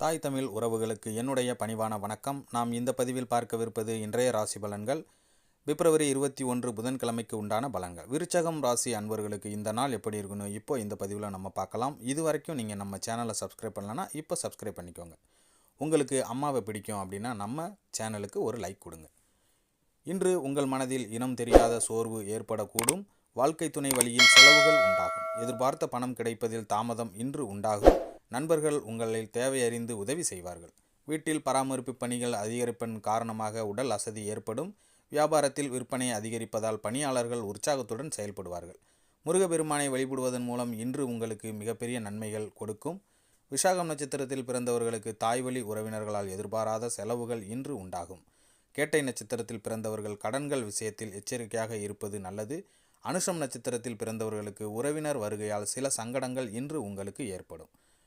தாய் தமிழ் உறவுகளுக்கு என்னுடைய பணிவான வணக்கம். நாம் இந்த பதிவில் பார்க்கவிருப்பது இன்றைய ராசி பலன்கள். பிப்ரவரி இருபத்தி ஒன்று புதன்கிழமைக்கு உண்டான பலன்கள். விருச்சகம் ராசி அன்பர்களுக்கு இந்த நாள் எப்படி இருக்கணும் இப்போ இந்த பதிவில் நம்ம பார்க்கலாம். இது வரைக்கும் நீங்கள் நம்ம சேனலை சப்ஸ்கிரைப் பண்ணலன்னா இப்போ சப்ஸ்கிரைப் பண்ணிக்கோங்க. உங்களுக்கு அம்மாவை பிடிக்கும் அப்படின்னா நம்ம சேனலுக்கு ஒரு லைக் கொடுங்க. இன்று உங்கள் மனதில் இனம் தெரியாத சோர்வு ஏற்படக்கூடும். வாழ்க்கை துணை வழியில் செலவுகள் உண்டாகும். எதிர்பார்த்த பணம் கிடைப்பதில் தாமதம் இன்று உண்டாகும். நண்பர்கள் உங்களில் தேவையறிந்து உதவி செய்வார்கள். வீட்டில் பராமரிப்பு பணிகள் அதிகரிப்பின் காரணமாக உடல் அசதி ஏற்படும். வியாபாரத்தில் விற்பனை அதிகரிப்பதால் பணியாளர்கள் உற்சாகத்துடன் செயல்படுவார்கள். முருகப்பெருமானை வழிபடுவதன் மூலம் இன்று உங்களுக்கு மிகப்பெரிய நன்மைகள் கொடுக்கும். விசாகம் நட்சத்திரத்தில் பிறந்தவர்களுக்கு தாய்வழி உறவினர்களால் எதிர்பாராத செலவுகள் இன்று உண்டாகும். கேட்டை நட்சத்திரத்தில் பிறந்தவர்கள் கடன்கள் விஷயத்தில் எச்சரிக்கையாக இருப்பது நல்லது. அனுஷம் நட்சத்திரத்தில் பிறந்தவர்களுக்கு உறவினர் வருகையால் சில சங்கடங்கள் இன்று உங்களுக்கு ஏற்படும்.